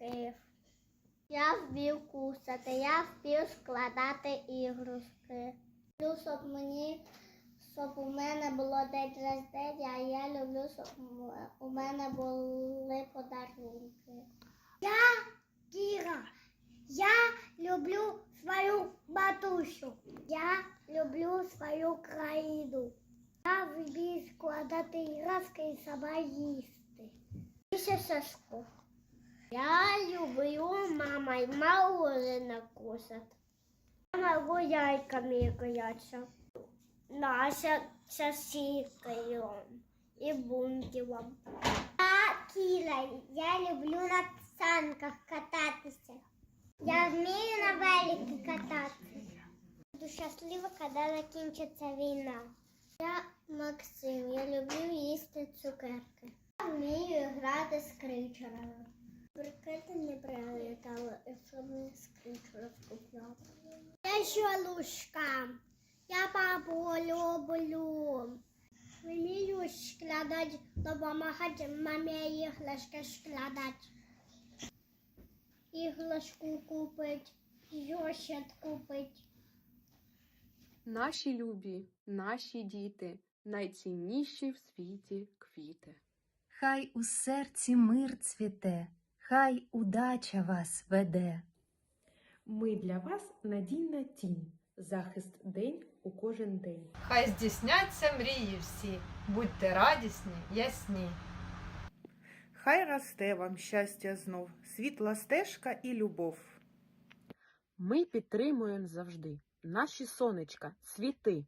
люблю. Я вмів кусати, я вмів складати іграшки. Люблю, щоб мені, щоб у мене було день рождення, а я люблю, щоб у мене були подарунки. Я Кіра, я люблю свою матусю. Я люблю свою країну. Я вмію складати іграшки і сама їсти. І Сашко. Я люблю мама і мороженое кушать. Я могу яйками играться. Наша сосискою і бункером. Я Кіра, я люблю на санках кататися. Я вмію на великі кататися. Буду щаслива, коли закінчиться війна. Я Максим, я люблю їсти цукерки. Я вмію грати з кричерами. Брикети не прилітали, якщо не з кричерів купляв. Я щолушка. Я папу люблю. Вмію складати, допомагати мамі іграшки складати. Іграшку купить, зошит купить. Наші любі, наші діти, найцінніші в світі квіти. Хай у серці мир цвіте, хай удача вас веде. Ми для вас надійна тінь, захист день у кожен день. Хай здійсняться мрії всі, будьте радісні, ясні. Хай росте вам щастя знов, світла стежка і любов. Ми підтримуємо завжди. Наші сонечка, цвіти.